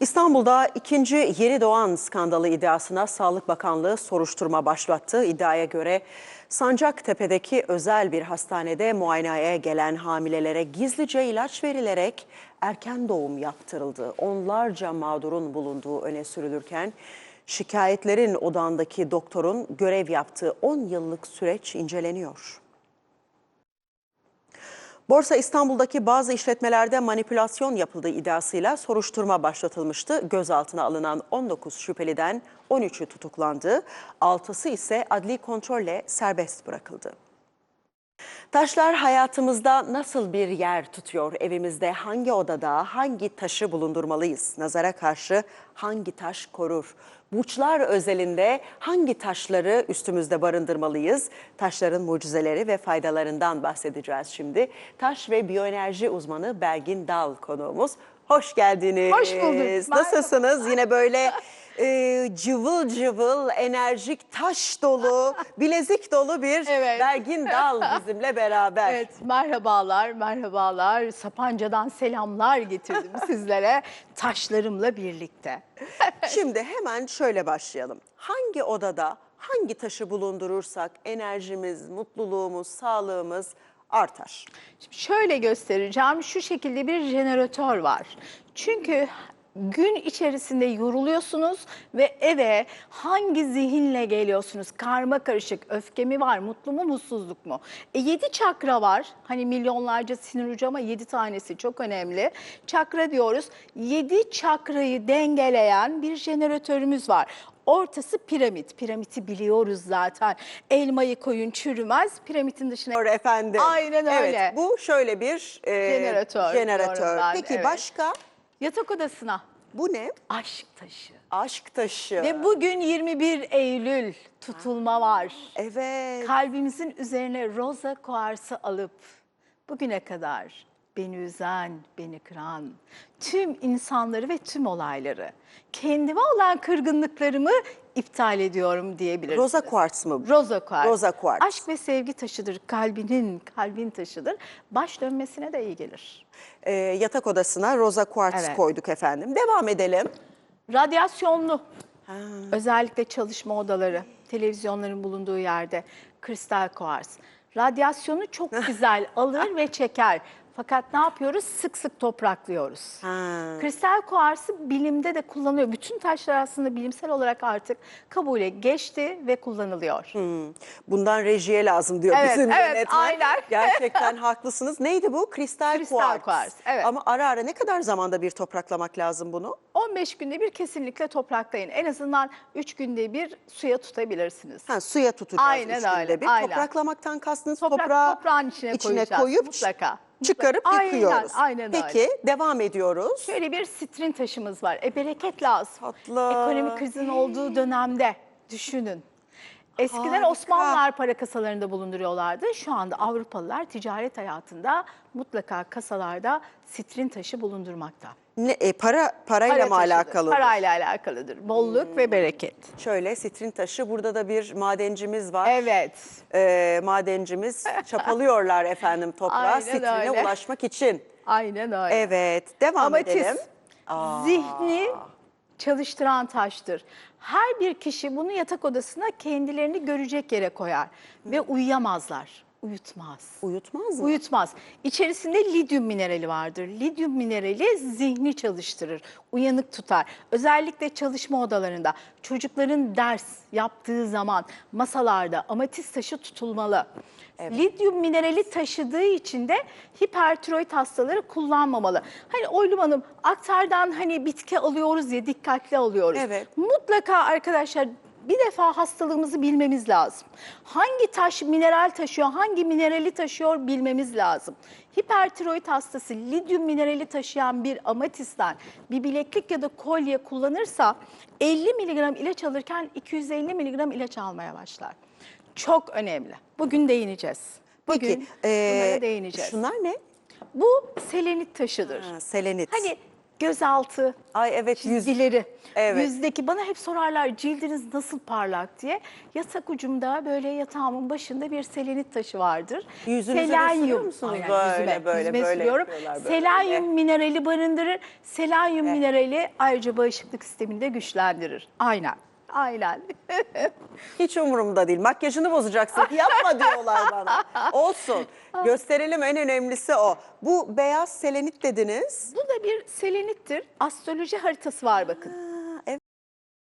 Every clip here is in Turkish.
İstanbul'da ikinci yeni doğan skandalı iddiasına Sağlık Bakanlığı soruşturma başlattı. İddiaya göre Sancaktepe'deki özel bir hastanede muayeneye gelen hamilelere gizlice ilaç verilerek erken doğum yaptırıldı. Onlarca mağdurun bulunduğu öne sürülürken şikayetlerin odağındaki doktorun görev yaptığı 10 yıllık süreç inceleniyor. Borsa İstanbul'daki bazı işletmelerde manipülasyon yapıldığı iddiasıyla soruşturma başlatılmıştı. Gözaltına alınan 19 şüpheliden 13'ü tutuklandı. 6'sı ise adli kontrolle serbest bırakıldı. Taşlar hayatımızda nasıl bir yer tutuyor? Evimizde hangi odada hangi taşı bulundurmalıyız? Nazara karşı hangi taş korur? Burçlar özelinde hangi taşları üstümüzde barındırmalıyız? Taşların mucizeleri ve faydalarından bahsedeceğiz şimdi. Taş ve biyoenerji uzmanı Belgin Dal konuğumuz. Hoş geldiniz. Hoş bulduk. Nasılsınız? Yine böyle e, cıvıl cıvıl, enerjik, taş dolu, bilezik dolu bir Evet. Belgin Dal bizimle beraber. Evet, merhabalar, merhabalar. Sapanca'dan selamlar getirdim sizlere taşlarımla birlikte. Şimdi hemen şöyle başlayalım. Hangi odada hangi taşı bulundurursak enerjimiz, mutluluğumuz, sağlığımız artar. Şimdi şöyle göstereceğim. Şu şekilde bir jeneratör var. Çünkü gün içerisinde yoruluyorsunuz ve eve hangi zihinle geliyorsunuz? Karma karışık öfke mi var, mutlu mu, mutsuzluk mu? E, yedi çakra var. Hani milyonlarca sinir ucu ama yedi tanesi çok önemli. Çakra diyoruz. Yedi çakrayı dengeleyen bir jeneratörümüz var. Ortası piramit. Piramiti biliyoruz zaten. Elmayı koyun çürümez. Piramitin dışına Doğru efendim. Aynen öyle. Evet bu şöyle bir e, Jeneratör jeneratör. diyorum ben, Peki evet. başka? Yatak odasına Bu ne? aşk taşı. Aşk taşı. Ve bugün 21 Eylül tutulma var. Evet. Kalbimizin üzerine roza kuarsı alıp bugüne kadar beni üzen, beni kıran tüm insanları ve tüm olayları, kendime olan kırgınlıklarımı iptal ediyorum diyebiliriz. Roza kuarts mı? Roza kuartz. Roza kuartz. Aşk ve sevgi taşıdır. Kalbinin, kalbin taşıdır. Baş dönmesine de iyi gelir. E, yatak odasına roza kuarts Evet. koyduk efendim. Devam edelim. Radyasyonlu. Özellikle çalışma odaları, televizyonların bulunduğu yerde kristal kuars. Radyasyonu çok güzel alır ve çeker. Fakat ne yapıyoruz? Sık sık topraklıyoruz. Ha. Kristal kuarsı bilimde de kullanılıyor. Bütün taşlar aslında bilimsel olarak artık kabule geçti ve kullanılıyor. Hmm. Bundan rejiye lazım diyor Evet, bizim evet, yönetmen. aynen. Gerçekten haklısınız. Neydi bu? Kristal, Kristal kuarts. kuarts, evet. Ama ara ara ne kadar zamanda bir topraklamak lazım bunu? 15 günde bir kesinlikle topraklayın. En azından 3 günde bir suya tutabilirsiniz. Ha, suya tutacağız Aynen üç günde öyle, bir. aynen. Topraklamaktan kastınız Toprak- toprağı toprağın içine koyacağız, koyup mutlaka. Çıkarıp Mutlaka. yıkıyoruz. Aynen, aynen Peki öyle. devam ediyoruz. Şöyle bir sitrin taşımız var. E bereket lazım. Tatlı. Ekonomik krizin olduğu dönemde düşünün. Eskiden Harika. Osmanlılar para kasalarında bulunduruyorlardı. Şu anda Avrupalılar ticaret hayatında mutlaka kasalarda sitrin taşı bulundurmakta. Ne, e, para parayla Para mı taşıdır, alakalı? Parayla alakalıdır. Bolluk ve bereket. Şöyle sitrin taşı burada da bir madencimiz var. Evet. Ee, madencimiz çapalıyorlar efendim toprağa Aynen sitrine öyle. ulaşmak için. Aynen öyle. Evet devam edelim. Amatist zihni çalıştıran taştır. Her bir kişi bunu yatak odasına kendilerini görecek yere koyar ve uyuyamazlar. Uyutmaz. Uyutmaz mı? Uyutmaz. İçerisinde lityum minerali vardır. Lityum minerali zihni çalıştırır, uyanık tutar. Özellikle çalışma odalarında çocukların ders yaptığı zaman masalarda amatist taşı tutulmalı. Lityum minerali taşıdığı için de hipertiroid hastaları kullanmamalı. Hani Oylum Hanım aktardan hani bitki alıyoruz ya dikkatli alıyoruz. Evet. Mutlaka arkadaşlar bir defa hastalığımızı bilmemiz lazım. Hangi taş mineral taşıyor, hangi minerali taşıyor bilmemiz lazım. Hipertiroid hastası lityum minerali taşıyan bir amatisten bir bileklik ya da kolye kullanırsa 50 miligram ilaç alırken 250 miligram ilaç almaya başlar. Çok önemli. Bugün değineceğiz. Bugün Peki e, bunlara değineceğiz. şunlar ne? Bu selenit taşıdır. Ha, selenit. Hani gözaltı Ay evet yüz. çizgileri. Evet. Yüzdeki bana hep sorarlar cildiniz nasıl parlak diye. Yatak ucumda böyle yatağımın başında bir selenit taşı vardır. Yüzünüze sürüyor musunuz Aynen, böyle, yüzüme, böyle, yüzüme böyle sürüyorum. yapıyorlar böyle. Selenyum minerali barındırır. Selenyum minerali ayrıca bağışıklık sistemini de güçlendirir. Aynen. Aynen. Hiç umurumda değil. Makyajını bozacaksın. Yapma diyorlar bana. Olsun. Gösterelim en önemlisi o. Bu beyaz selenit dediniz. Bu da bir selenittir. Astroloji haritası var bakın.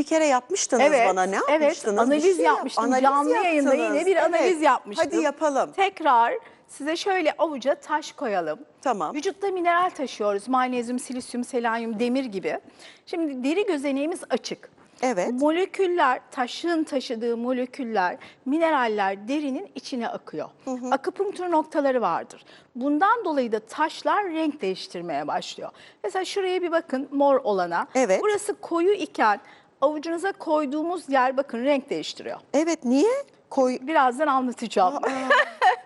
Bir kere yapmıştınız Evet, bana. Ne evet. yapmıştınız? Bir Analiz şey yap- yapmıştım. Canlı yayında yine bir analiz yapmıştım. Hadi yapalım. Tekrar size şöyle avuca taş koyalım. Tamam. Vücutta mineral taşıyoruz. Magnezyum, silisyum, selenyum, demir gibi. Şimdi deri gözeneğimiz açık. Evet. Moleküller, taşın taşıdığı moleküller, mineraller derinin içine akıyor. Akupunktur noktaları vardır. Bundan dolayı da taşlar renk değiştirmeye başlıyor. Mesela şuraya bir bakın mor olana. Evet. Burası koyu iken avucunuza koyduğumuz yer bakın renk değiştiriyor. Evet niye? Koy Birazdan anlatacağım.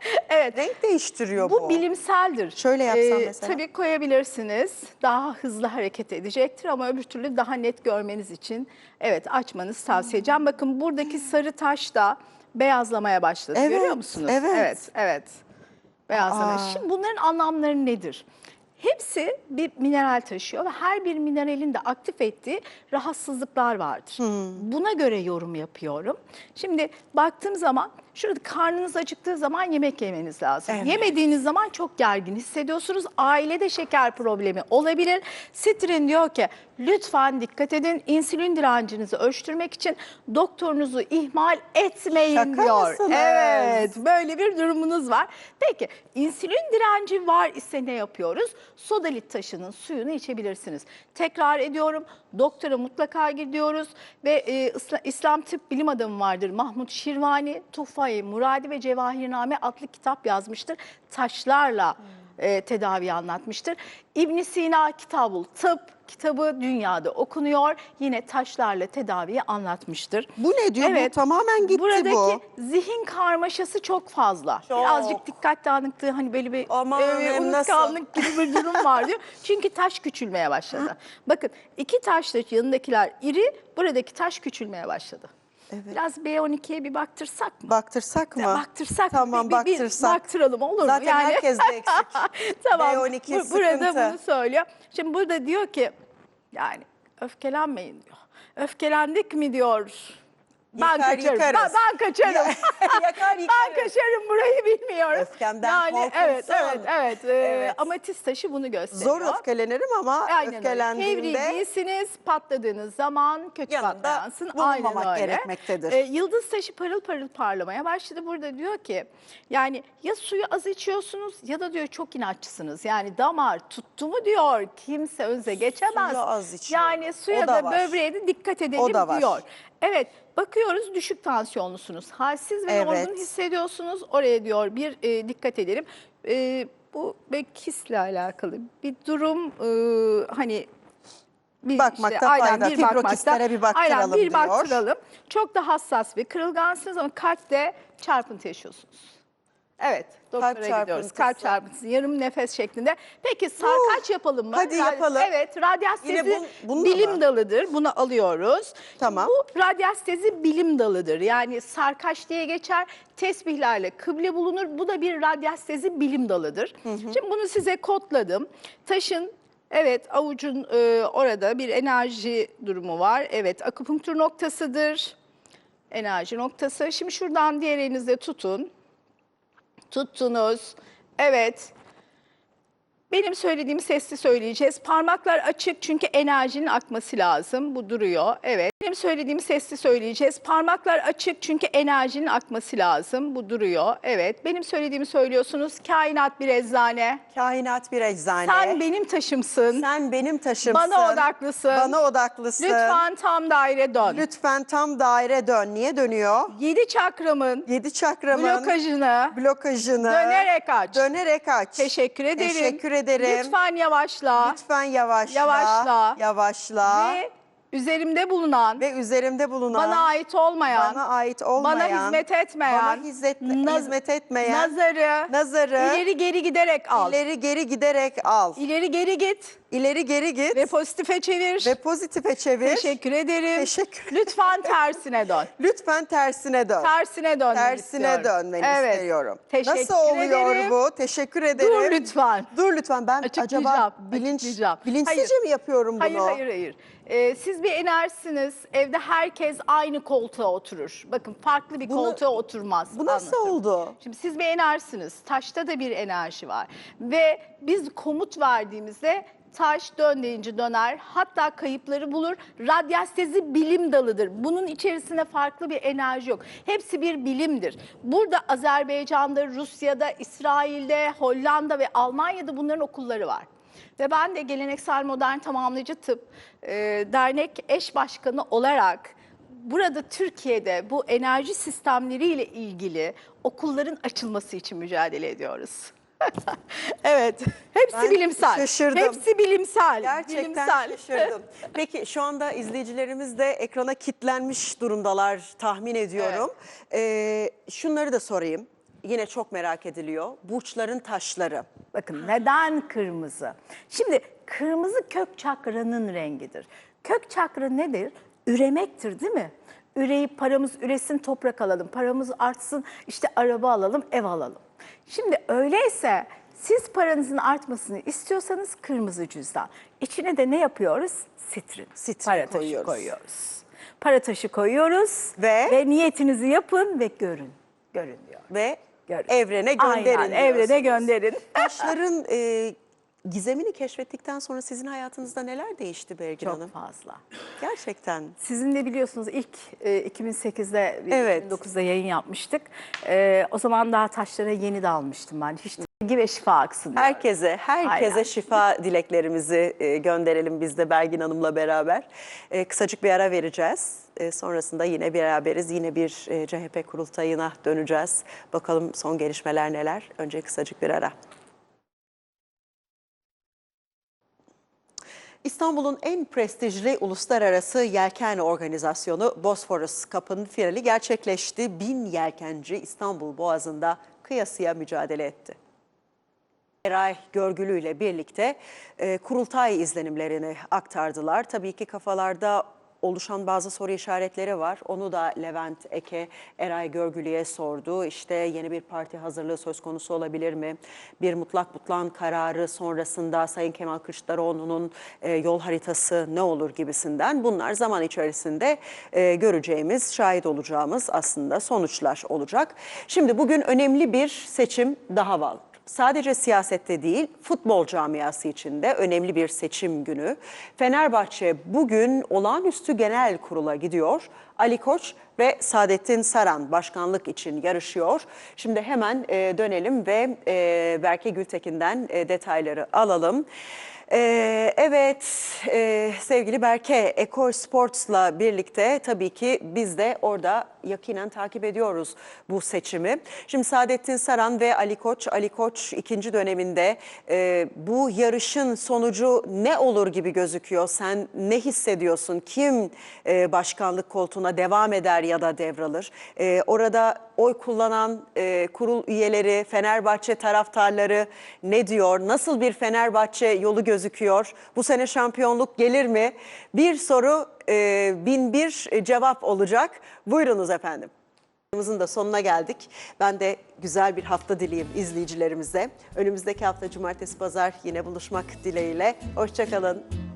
evet. renk değiştiriyor bu. Bu bilimseldir. Şöyle yapsam mesela. Tabii koyabilirsiniz. Daha hızlı hareket edecektir ama öbür türlü daha net görmeniz için evet açmanızı tavsiye edeceğim. Bakın buradaki sarı taş da beyazlamaya başladı. Evet, Görüyor musunuz? evet. Evet, evet. Beyazlama. Aa. Şimdi bunların anlamları nedir? Hepsi bir mineral taşıyor ve her bir mineralin de aktif ettiği rahatsızlıklar vardır. Hmm. Buna göre yorum yapıyorum. Şimdi baktığım zaman şurada karnınız acıktığı zaman yemek yemeniz lazım. Evet. Yemediğiniz zaman çok gergin hissediyorsunuz. Ailede şeker problemi olabilir. Sitrin diyor ki lütfen dikkat edin. İnsülin direncinizi ölçtürmek için doktorunuzu ihmal etmeyin Şaka diyor. mısınız? Evet böyle bir durumunuz var. Peki insülin direnci var ise ne yapıyoruz? Sodalit taşının suyunu içebilirsiniz. Tekrar ediyorum doktora mutlaka gidiyoruz ve e, İsla- İslam tıp bilim adamı vardır Mahmut Şirvani, Tufay Muradi ve Cevahirname adlı kitap yazmıştır. Taşlarla e, tedavi anlatmıştır. İbn Sina Kitabul Tıp kitabı dünyada okunuyor. Yine taşlarla tedaviyi anlatmıştır. Bu ne diyor? Bu tamamen gitti Buradaki bu. zihin karmaşası çok fazla. Çok. Birazcık dikkat dağınıklığı hani böyle bir Aman, e, unutkanlık gibi bir durum var diyor. Çünkü taş küçülmeye başladı. Bakın iki taş da yanındakiler iri, buradaki taş küçülmeye başladı. Evet. Biraz B12'ye bir baktırsak mı? Baktırsak mı? Baktırsak Tamam bir, bir- bir baktırsak. baktıralım olur mu? Zaten herkes de eksik. tamam. B12 Bu- burada sıkıntı. bunu söylüyor. Şimdi burada diyor ki yani öfkelenmeyin diyor. Öfkelendik mi diyor. Ben Yıkar, kaçarım. Ben, ben kaçarım. Yakar ben yıkarız. kaçarım burayı bilmiyorum. Öfkemden yani, Evet, evet, evet. Ee, Evet. Amatist taşı bunu gösteriyor. Zor öfkelenirim ama Aynen öyle. öfkelendiğimde Fevri değilsiniz, patladığınız zaman kötü Yanında patlayansın. bulunmamak Aynen öyle. gerekmektedir. Ee, yıldız taşı parıl parıl parlamaya başladı. Burada diyor ki yani ya suyu az içiyorsunuz ya da diyor çok inatçısınız. Yani damar tuttu mu diyor kimse önze geçemez. Az içiyorum. Yani suya O da da, var. böbreğe de dikkat edelim O da var. diyor. Evet bakıyoruz düşük tansiyonlusunuz. Halsiz ve Evet. yorgun hissediyorsunuz. Oraya diyor bir e, dikkat edelim. E, bu belki hisle alakalı bir durum e, hani bir Bakmakta aynen fayda. bir Fibrokistlere bir baktıralım aynen, bir diyor. baktıralım. Çok da hassas ve kırılgansınız ama kalpte çarpıntı yaşıyorsunuz. Evet, doktora gidiyoruz. çarpıntısı. Kalp çarpıntısı, yarım nefes şeklinde. Peki sarkaç yapalım mı? hadi yapalım. Evet, radyastezi bu- bilim mı? dalıdır. Bunu alıyoruz. Tamam. Bu radyastezi bilim dalıdır. Yani sarkaç diye geçer. Tesbihlerle kıble bulunur. Bu da bir radyastezi bilim dalıdır. Şimdi bunu size kodladım. Taşın Evet avucun e, orada bir enerji durumu var. Evet akupunktur noktasıdır. Enerji noktası. Şimdi şuradan diğer elinizle tutun. Tuttunuz. Evet. Benim söylediğim sesli söyleyeceğiz. Parmaklar açık çünkü enerjinin akması lazım. Bu duruyor. Evet. Benim söylediğim sesli söyleyeceğiz. Parmaklar açık çünkü enerjinin akması lazım. Bu duruyor. Evet. Benim söylediğimi söylüyorsunuz. Kainat bir eczane. kainat bir eczane. Sen benim taşımsın. Sen benim taşımsın. Bana odaklısın. Bana odaklısın. Lütfen tam daire dön. Lütfen tam daire dön. Niye dönüyor? Yedi çakramın Yedi çakramın blokajını blokajını dönerek aç. dönerek aç. Teşekkür ederim. Teşekkür ederim. Lütfen yavaşla. Lütfen yavaşla. Yavaşla. Yavaşla. Ve üzerimde bulunan, ve üzerimde bulunan bana ait olmayan, bana ait olmayan, bana hizmet etmeyen, bana hizmet, naz- hizmet etmeyen nazarı, nazarı ileri geri giderek al. ileri geri giderek al. İleri geri git İleri geri git ve pozitife çevir. ve pozitife çevir. Teşekkür ederim. Teşekkür Lütfen tersine dön. Lütfen tersine dön. Tersine dönmeni Tersine istiyorum. dönmeni evet. istiyorum. Teşekkür Nasıl oluyor ederim. bu? Teşekkür ederim. Dur lütfen. Dur lütfen ben Açıklayacağım, acaba bilinç, açıklayacağım. bilinçsizce Hayır. mi yapıyorum bunu? Hayır hayır hayır. Ee, siz bir enerjisiniz. Evde herkes aynı koltuğa oturur. Bakın farklı bir Bunu- koltuğa oturmaz. Bu nasıl Anlatırım. oldu? Şimdi siz bir enerjisiniz. Taşta da bir enerji var. Ve biz komut verdiğimizde taş dön deyince döner. Hatta kayıpları bulur. Radyastezi bilim dalıdır. Bunun içerisinde farklı bir enerji yok. Hepsi bir bilimdir. Burada Azerbaycan'da, Rusya'da, İsrail'de, Hollanda ve Almanya'da bunların okulları var. Ve ben de geleneksel modern tamamlayıcı tıp e, dernek eş başkanı olarak burada Türkiye'de bu enerji sistemleriyle ilgili okulların açılması için mücadele ediyoruz. evet, hepsi Ben bilimsel. şaşırdım. Hepsi bilimsel. Gerçekten bilimsel. şaşırdım. Peki şu anda izleyicilerimiz de ekrana kitlenmiş durumdalar tahmin ediyorum. Ee, şunları da sorayım. Yine çok merak ediliyor. Burçların taşları. Bakın neden kırmızı? Şimdi kırmızı kök çakranın rengidir. Kök çakra nedir? Üremektir değil mi? Üreyip paramız üresin toprak alalım, paramız artsın işte araba alalım, ev alalım. Şimdi öyleyse siz paranızın artmasını istiyorsanız kırmızı cüzdan. İçine de ne yapıyoruz? Sitrin. Sitrin Para taşı koyuyoruz. koyuyoruz. Para taşı koyuyoruz Ve? ve niyetinizi yapın ve görün. Görün diyor. Ve. Evrene gönderin Aynen, evrene gönderin. Taşların e, gizemini keşfettikten sonra sizin hayatınızda neler değişti Belgin Hanım? Çok fazla. Gerçekten. Sizin de biliyorsunuz ilk e, 2008'de, bir Evet. 2009'da yayın yapmıştık. E, o zaman daha taşlara yeni dalmıştım ben. Hiç sevgi ve şifa aksın diyorum. Herkese, herkese Aynen. şifa dileklerimizi e, gönderelim biz de Belgin Hanım'la beraber. E, kısacık bir ara vereceğiz. E, sonrasında yine beraberiz. Yine bir e, CHP kurultayına döneceğiz. Bakalım son gelişmeler neler. Önce kısacık bir ara. İstanbul'un en prestijli uluslararası yelken organizasyonu Bosphorus Cup'ın finali gerçekleşti. Bin yelkenci İstanbul Boğazı'nda kıyasıya mücadele etti. Eray Görgülü ile birlikte e, kurultay izlenimlerini aktardılar. Tabii ki kafalarda oluşan bazı soru işaretleri var. Onu da Levent Eke Eray Görgülü'ye sordu. İşte yeni bir parti hazırlığı söz konusu olabilir mi? Bir mutlak butlan kararı sonrasında Sayın Kemal Kılıçdaroğlu'nun e, yol haritası ne olur gibisinden. Bunlar zaman içerisinde e, göreceğimiz, şahit olacağımız aslında sonuçlar olacak. Şimdi bugün önemli bir seçim daha var. Sadece siyasette değil, futbol camiası için de önemli bir seçim günü. Fenerbahçe bugün olağanüstü genel kurula gidiyor. Ali Koç ve Saadettin Saran başkanlık için yarışıyor. Şimdi hemen e, dönelim ve e, Berke Gültekin'den e, detayları alalım. Ee, evet e, sevgili Berke, Ekol Sports'la birlikte tabii ki biz de orada yakinen takip ediyoruz bu seçimi. Şimdi Saadettin Saran ve Ali Koç, Ali Koç ikinci döneminde e, bu yarışın sonucu ne olur gibi gözüküyor? Sen ne hissediyorsun? Kim e, başkanlık koltuğuna devam eder ya da devralır? E, orada oy kullanan e, kurul üyeleri, Fenerbahçe taraftarları ne diyor? Nasıl bir Fenerbahçe yolu gözüküyor? Bu sene şampiyonluk gelir mi? Bir soru e, bin bir cevap olacak. Buyurunuz efendim. Programımızın da sonuna geldik. Ben de güzel bir hafta dileyim izleyicilerimize. Önümüzdeki hafta cumartesi pazar yine buluşmak dileğiyle. Hoşçakalın.